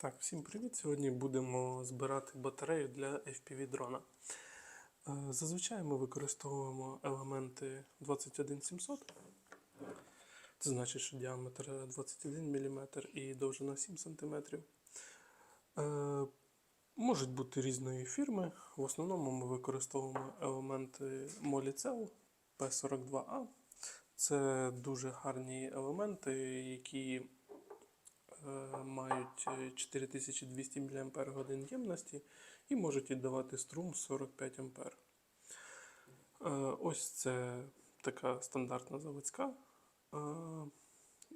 Так, всім привіт! Сьогодні будемо збирати батарею для FPV дрона. Е, Зазвичай ми використовуємо елементи 21700. Це значить, що діаметр 21 мм і довжина 7 см. Е, Можуть бути різної фірми. В основному ми використовуємо елементи Molicel P42A. Це дуже гарні елементи, які мають е, 4200 мАч ємності і можуть віддавати струм 45 А. Е, Ось це така стандартна заводська. е,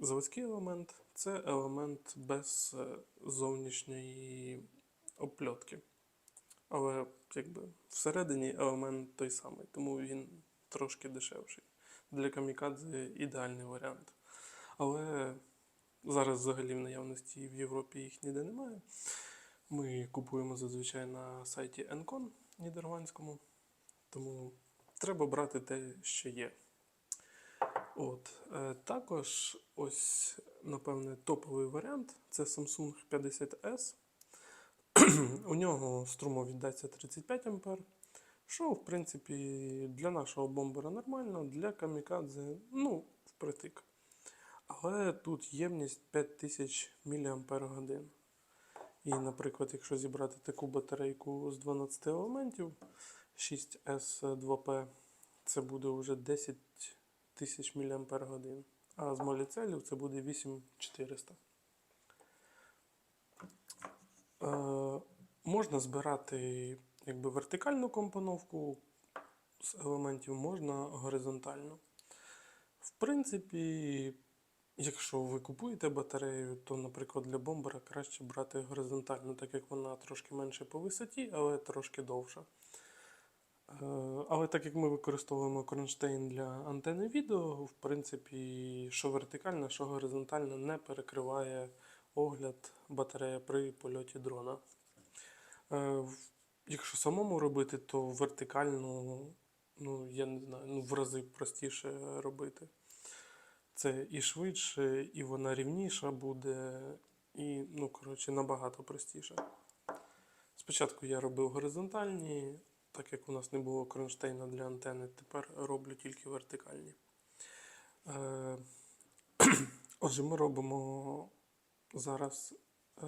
Заводський елемент це елемент без е, зовнішньої опльотки. Але якби всередині елемент той самий, тому він трошки дешевший. Для камікадзе ідеальний варіант. Але зараз взагалі в наявності в Європі їх ніде немає. Ми купуємо зазвичай на сайті Encon нідерландському, тому треба брати те, що є. От, е, також ось, напевне, топовий варіант це Samsung 50S. У нього струмовіддача 35 А, що, в принципі, для нашого бомбера нормально, для камікадзе, ну, впритик. Але тут ємність 5000 мАч. І, наприклад, якщо зібрати таку батарейку з 12 елементів 6S2P, це буде вже 10 тисяч мАч. А з моліцелів це буде 8400. Е, можна збирати якби, вертикальну компоновку з елементів, можна горизонтальну. В принципі, якщо ви купуєте батарею, то, наприклад, для бомбера краще брати горизонтальну, так як вона трошки менше по висоті, але трошки довша. Е, Але так як ми використовуємо кронштейн для антени відео, в принципі, що вертикальна, що горизонтальна не перекриває огляд батарея при польоті дрона. Е, Якщо самому робити, то вертикально, ну, я не знаю, ну, в рази простіше робити. Це і швидше, і вона рівніша буде, і, ну, коротше, набагато простіше. Спочатку я робив горизонтальні, так як у нас не було кронштейна для антени, тепер роблю тільки вертикальні. Е, Отже, ми робимо зараз е,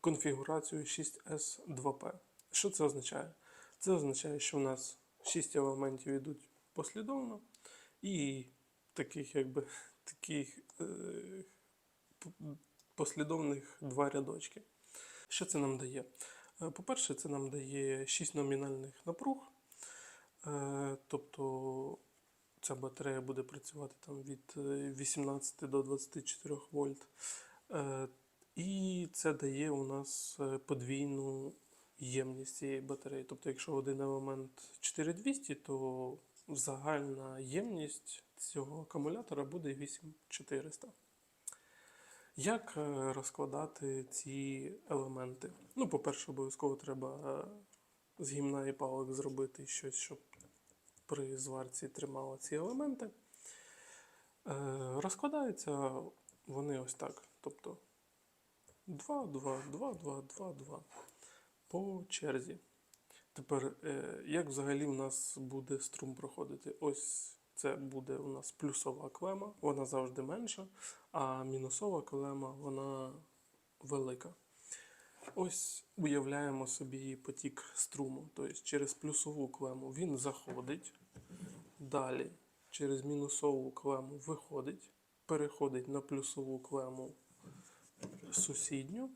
конфігурацію 6S2P. Що це означає? Це означає, що у нас 6 елементів йдуть послідовно, і таких, якби, таких е, послідовних два рядочки. Що це нам дає? Е, По-перше, це нам дає 6 номінальних напруг. Е, Тобто ця батарея буде працювати там від е, 18 до 24 вольт. Е, І це дає у нас е, подвійну ємність цієї батареї. Тобто, якщо один елемент 4200, то загальна ємність цього акумулятора буде 8400. Як е, розкладати ці елементи? Ну, по-перше, обов'язково треба е, з гімна і палок зробити щось, щоб при зварці тримало ці елементи. Е, Розкладаються вони ось так. Тобто 2, 2, 2, 2, 2, 2 по черзі. Тепер, е, як взагалі у нас буде струм проходити? Ось це буде у нас плюсова клема, вона завжди менша, а мінусова клема вона велика. Ось уявляємо собі потік струму. Тобто через плюсову клему він заходить, далі через мінусову клему виходить, переходить на плюсову клему сусідню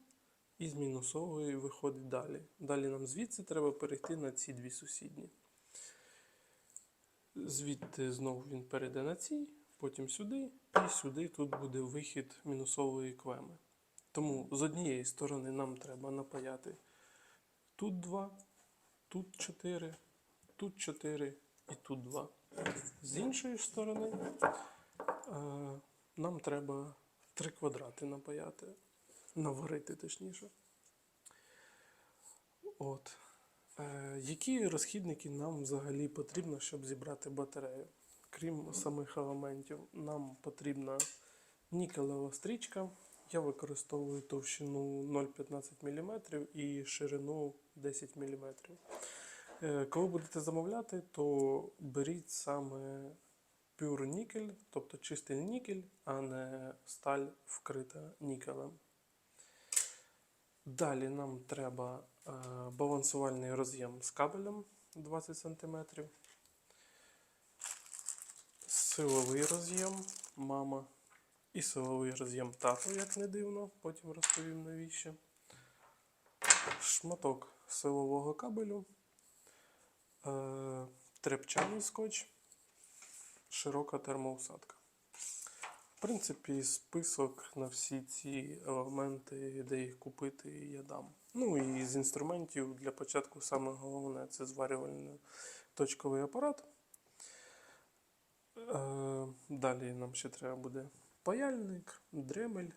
і з мінусової виходить далі. Далі нам звідси треба перейти на ці дві сусідні. Звідти знову він перейде на ці, потім сюди, і сюди тут буде вихід мінусової клеми. Тому з однієї сторони нам треба напаяти тут 2, тут 4, тут 4 і тут 2. З іншої сторони е, нам треба 3 квадрати напаяти, наварити точніше. От. Е, які розхідники нам взагалі потрібно, щоб зібрати батарею? Крім самих елементів, нам потрібна нікелева стрічка, Я використовую товщину 0,15 мм і ширину 10 мм. Е, Коли будете замовляти, то беріть саме пюр нікель, тобто чистий нікель, а не сталь вкрита нікелем. Далі нам треба е, балансувальний роз'єм з кабелем 20 см. Силовий роз'єм мама і силовий роз'єм тато, як не дивно, потім розповім навіщо. Шматок силового кабелю, е, трепчаний скотч, широка термоусадка. В принципі, список на всі ці елементи, де їх купити, я дам. Ну і з інструментів для початку саме головне це зварювальний точковий апарат. Е, Далі нам ще треба буде паяльник, дремель.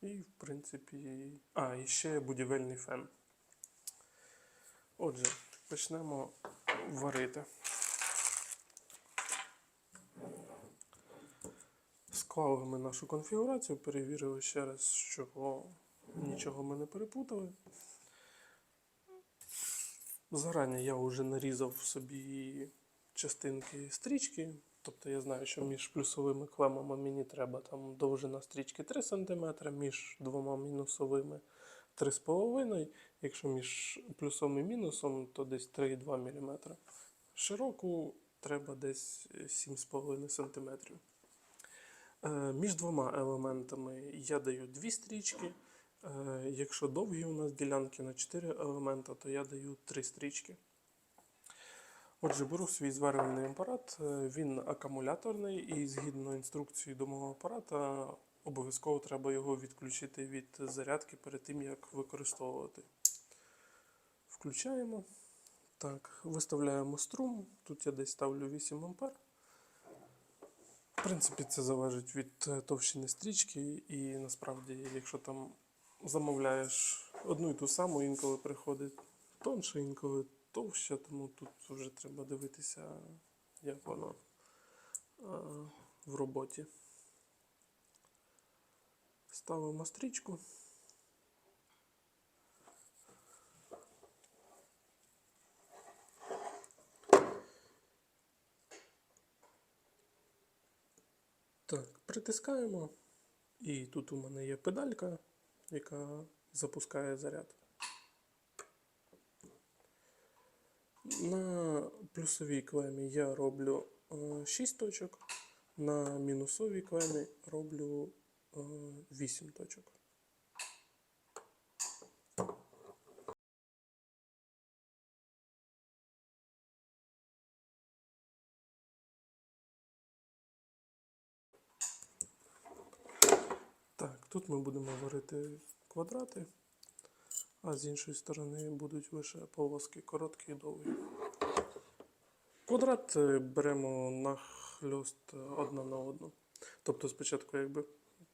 І, в принципі, а, і ще будівельний фен. Отже, почнемо варити. Склали ми нашу конфігурацію, перевірили ще раз, що нічого ми не перепутали. Зарані я вже нарізав собі частинки стрічки. Тобто я знаю, що між плюсовими клемами мені треба там довжина стрічки 3 см, між двома мінусовими 3,5 Якщо між плюсом і мінусом, то десь 3,2 мм. Широку треба десь 7,5 см. Е, Між двома елементами я даю дві стрічки. Е, Якщо довгі у нас ділянки на 4 елемента, то я даю 3 стрічки. Отже, беру свій зварювальний апарат, е, він акумуляторний і згідно інструкції до мого апарата обов'язково треба його відключити від зарядки перед тим, як використовувати. Включаємо. Так, виставляємо струм. Тут я десь ставлю 8 А. В принципі, це залежить від е, товщини стрічки, і насправді, якщо там замовляєш одну і ту саму, інколи приходить тонше, інколи товще, тому тут вже треба дивитися, як воно а, в роботі. Ставимо стрічку. Так, притискаємо. І тут у мене є педалька, яка запускає заряд. На плюсовій клемі я роблю е, 6 точок, на мінусовій клемі роблю е, 8 точок. Так, тут ми будемо варити квадрати, а з іншої сторони будуть лише полоски короткі і довгі. Квадрат е, беремо нахльост хльост одна на одну. Тобто спочатку якби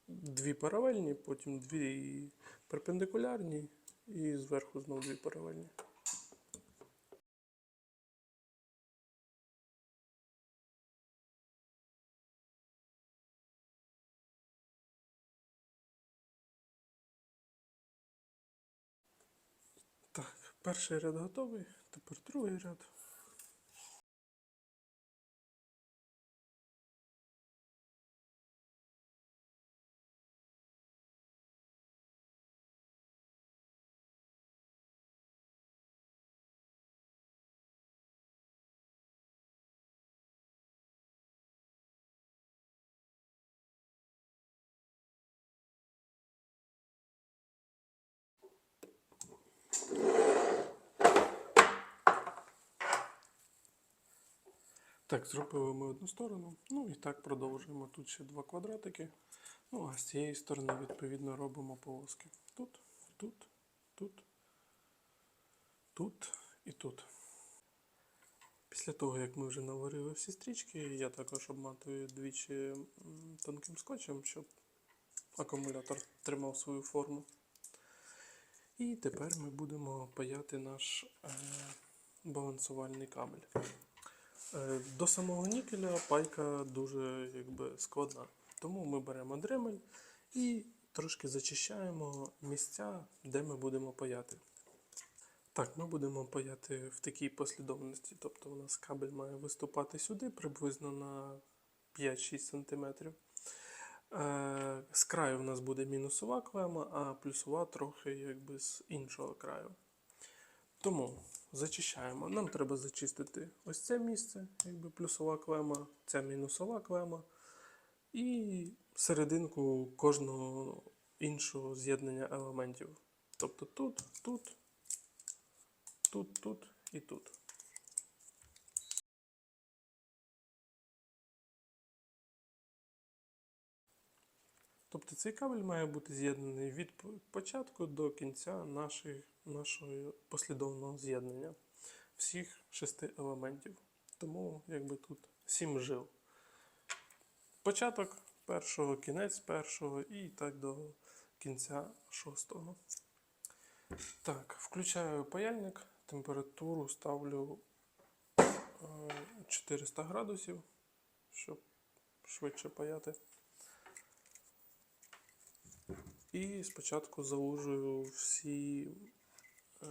дві паралельні, потім дві перпендикулярні і зверху знову дві паралельні. Перший ряд готовий, тепер другий ряд. Так, зробили ми одну сторону. Ну і так продовжуємо. Тут ще два квадратики. Ну, а з цієї сторони, відповідно, робимо полоски. Тут, тут, тут, тут і тут. Після того, як ми вже наварили всі стрічки, я також обматую двічі тонким скотчем, щоб акумулятор тримав свою форму. І тепер ми будемо паяти наш е, балансувальний кабель. Е, До самого нікеля пайка дуже якби, складна. Тому ми беремо дремель І трошки зачищаємо місця, де ми будемо паяти. Так, ми будемо паяти в такій послідовності. Тобто у нас кабель має виступати сюди приблизно на 5-6 см. Е, з краю в нас буде мінусова клема, а плюсова трохи якби з іншого краю. Тому зачищаємо. Нам треба зачистити ось це місце, якби плюсова клема, ця мінусова клема, і серединку кожного іншого з'єднання елементів. Тобто тут, тут, тут, тут і тут. Тобто цей кабель має бути з'єднаний від початку до кінця нашої, нашого послідовного з'єднання всіх шести елементів. Тому якби тут сім жил. Початок першого, кінець першого і так до кінця шостого. Так, включаю паяльник, температуру ставлю е, 400 градусів, щоб швидше паяти. І спочатку заужую всі е,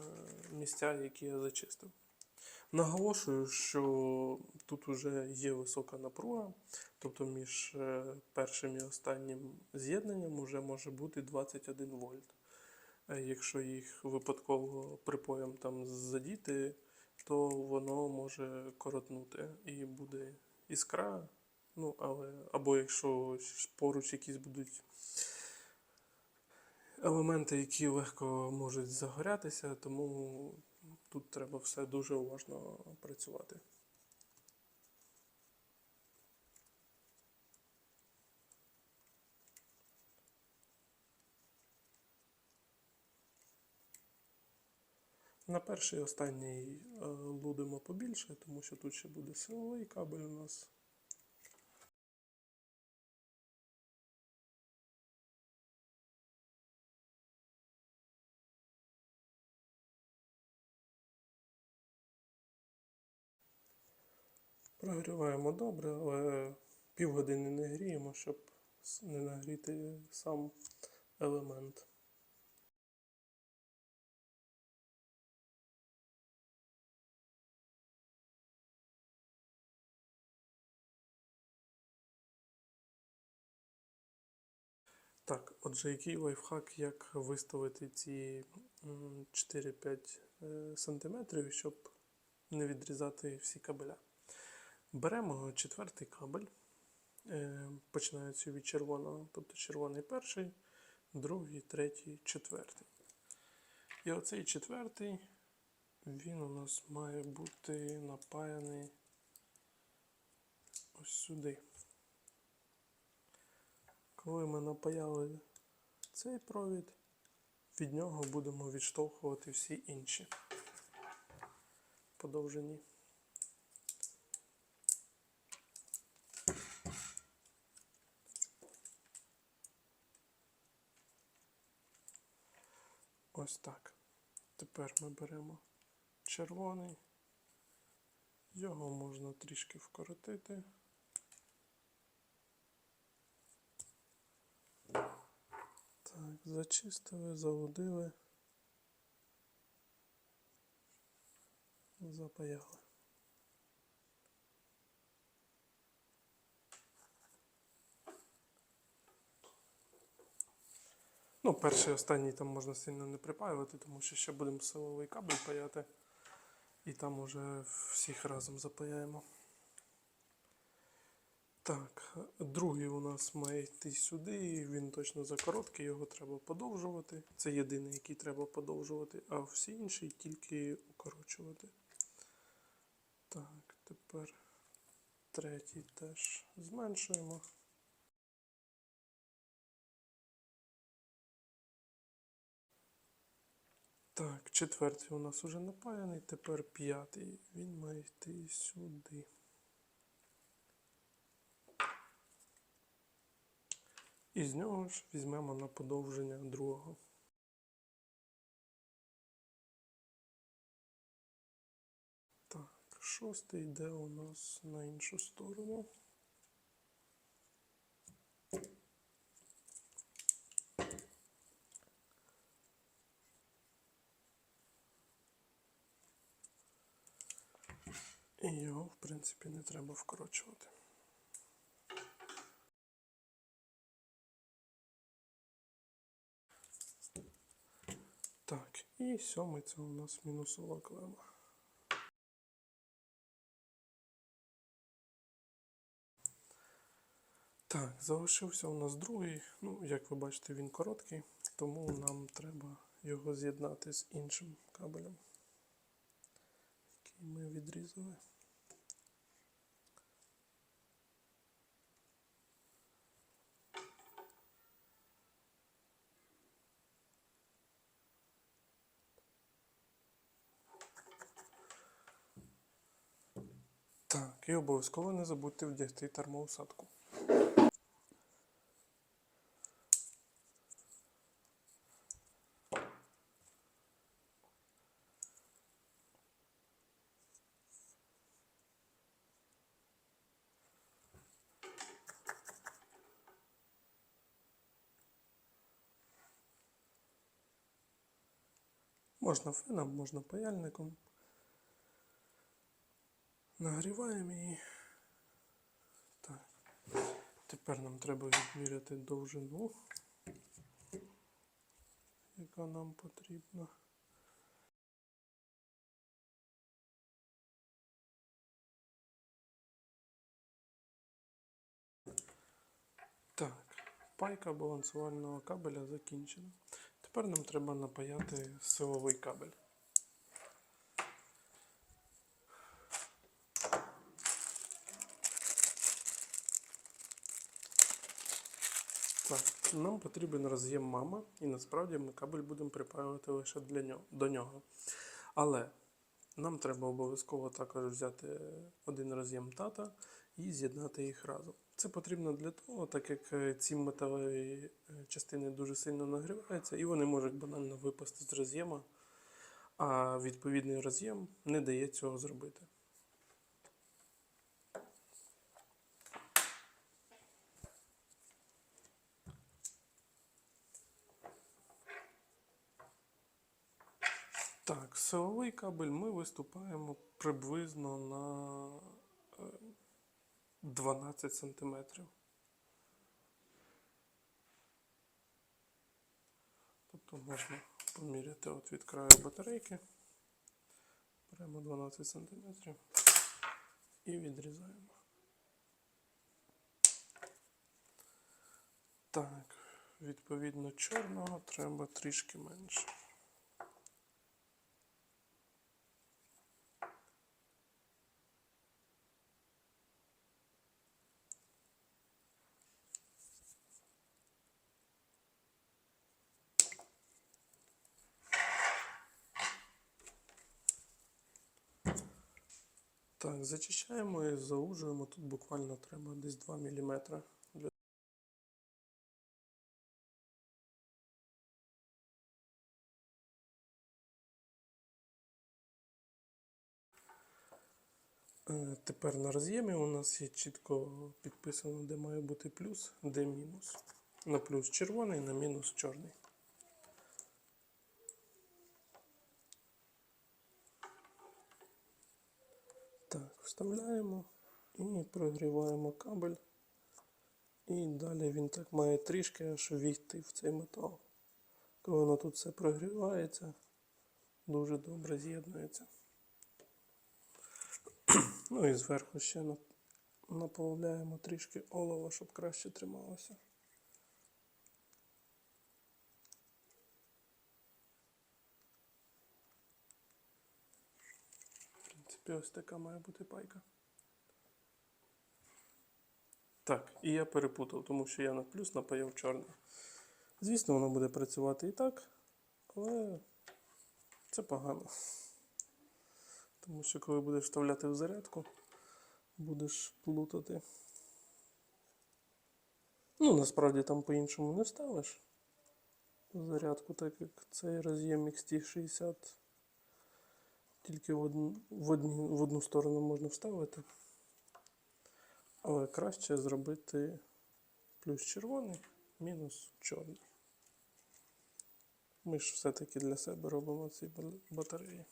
місця, які я зачистив. Наголошую, що тут вже є висока напруга, тобто між е, першим і останнім з'єднанням вже може бути 21 вольт. Е, Якщо їх випадково припоєм там задіти, то воно може коротнути і буде іскра. Ну, але, або якщо поруч якісь будуть елементи, які легко можуть загорятися, тому тут треба все дуже уважно працювати. На перший останній е, лудимо побільше, тому що тут ще буде силовий кабель у нас. Прогріваємо добре, але півгодини не гріємо, щоб не нагріти сам елемент. Так, отже, який лайфхак, як виставити ці 4-5 е, сантиметрів, щоб не відрізати всі кабеля. Беремо четвертий кабель, е, починаючи від червоного, тобто червоний перший, другий, третій, четвертий. І оцей четвертий, він у нас має бути напаяний ось сюди. Коли ми напаяли цей провід, від нього будемо відштовхувати всі інші подовжені. Ось так. Тепер ми беремо червоний. Його можна трішки вкоротити. Так, зачистили, заводили. Запаяли. Ну, перший останній там можна сильно не припаювати, тому що ще будемо силовий кабель паяти. І там уже всіх разом запаяємо. Так, другий у нас має йти сюди, він точно закороткий, його треба подовжувати. Це єдиний, який треба подовжувати, а всі інші тільки укорочувати. Так, тепер третій теж зменшуємо. Так, четвертий у нас уже напаяний, тепер п'ятий. Він має йти сюди. І з нього ж візьмемо на подовження другого. Так, шостий йде у нас на іншу сторону. І його, в принципі, не треба вкорочувати. Так, і сьомий це у нас мінусова клема. Так, залишився у нас другий. Ну, як ви бачите, він короткий, тому нам треба його з'єднати з іншим кабелем, який ми відрізали. Так, і обов'язково не забудьте вдягти термоусадку. Можна феном, можна паяльником. Нагріваємо її. Так. Тепер нам треба відміряти довжину, яка нам потрібна. Так, пайка балансувального кабеля закінчена. Тепер нам треба напаяти силовий кабель. Так, нам потрібен роз'єм мама, і насправді ми кабель будемо припаювати лише для нього, до нього. Але нам треба обов'язково також взяти один роз'єм тата і з'єднати їх разом. Це потрібно для того, так як е, ці металеві е, частини дуже сильно нагріваються, і вони можуть банально випасти з роз'єма, а відповідний роз'єм не дає цього зробити. Так, силовий кабель ми виступаємо приблизно на е, 12 сантиметрів. Тобто можна поміряти от від краю батарейки. Беремо 12 сантиметрів і відрізаємо. Так, відповідно чорного треба трішки менше. Так, зачищаємо і заужуємо. Тут буквально треба десь 2 мм. Е, Тепер на роз'ємі у нас є чітко підписано, де має бути плюс, де мінус. На плюс червоний, на мінус чорний. Так, вставляємо і прогріваємо кабель. І далі він так має трішки аж війти в цей метал. Коли воно тут все прогрівається, дуже добре з'єднується. Ну і зверху ще на- наплавляємо трішки олова, щоб краще трималося. В принципі, ось така має бути пайка. Так, і я перепутав, тому що я на плюс напаяв чорний. Звісно, воно буде працювати і так, але це погано. Тому що коли будеш вставляти в зарядку, будеш плутати. Ну, насправді там по-іншому не вставиш. в Зарядку, так як цей роз'єм XT60 тільки в одну, в, одні, в одну сторону можна вставити. Але краще зробити плюс червоний, мінус чорний. Ми ж все-таки для себе робимо ці батареї.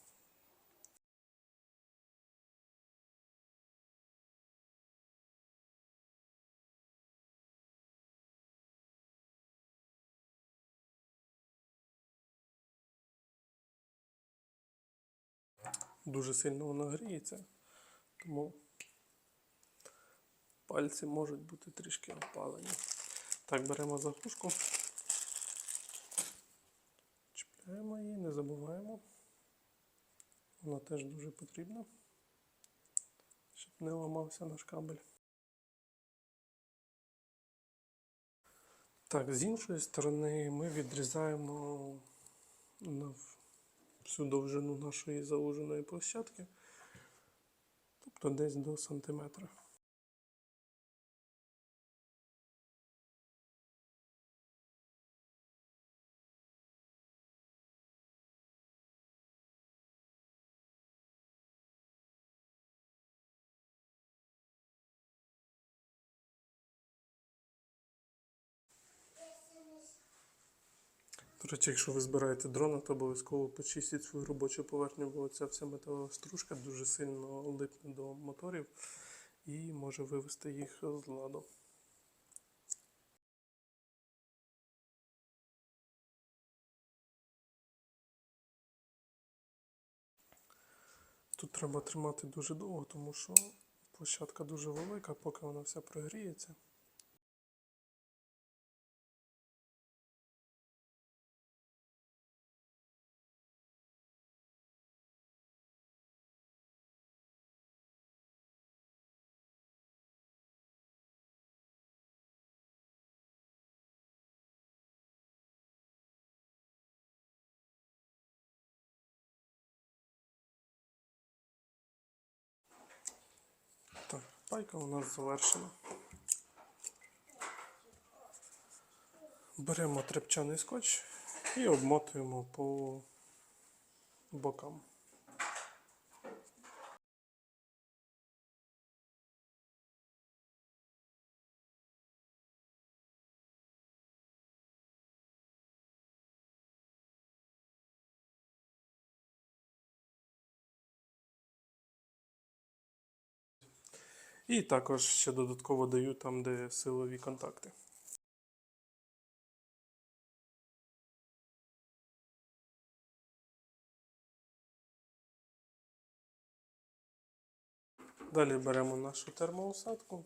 Дуже сильно вона гріється, тому пальці можуть бути трішки опалені. Так, беремо заглушку. Чіпляємо її, не забуваємо. Вона теж дуже потрібна, щоб не ламався наш кабель. Так, з іншої сторони ми відрізаємо всю довжину нашої зауженої площадки, тобто десь до сантиметра. Речі, якщо ви збираєте дрона, то обов'язково почистіть свою робочу поверхню, бо ця вся металова стружка дуже сильно липне до моторів і може вивести їх з ладу. Тут треба тримати дуже довго, тому що площадка дуже велика, поки вона вся прогріється. Пайка у нас завершена. Беремо трепчаний скотч і обмотуємо по бокам. І також ще додатково даю там, де силові контакти. Далі беремо нашу термоусадку.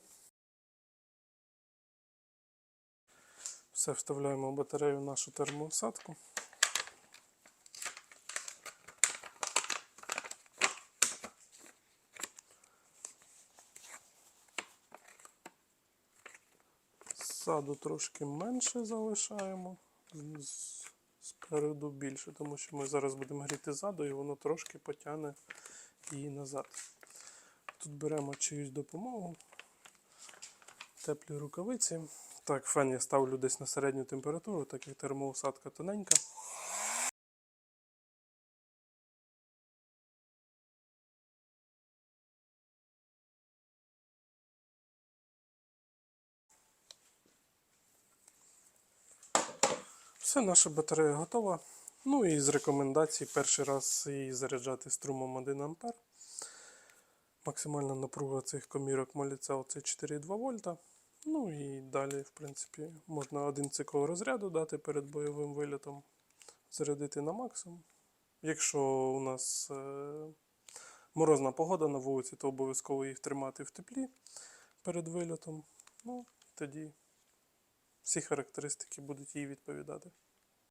Все вставляємо батарею в нашу термоусадку. Ззаду трошки менше залишаємо, спереду більше, тому що ми зараз будемо гріти ззаду і воно трошки потягне її назад. Тут беремо чиюсь допомогу, теплі рукавиці. Так, фен я ставлю десь на середню температуру, так як термоусадка тоненька. Все, наша батарея готова. Ну і з рекомендацій перший раз її заряджати струмом 1 А. Максимальна напруга цих комірок моліцел це 4,2 вольта. Ну і далі, в принципі, можна один цикл розряду дати перед бойовим вилітом, зарядити на максимум. Якщо у нас е, морозна погода на вулиці, то обов'язково їх тримати в теплі перед вильотом. Ну, тоді всі характеристики будуть їй відповідати.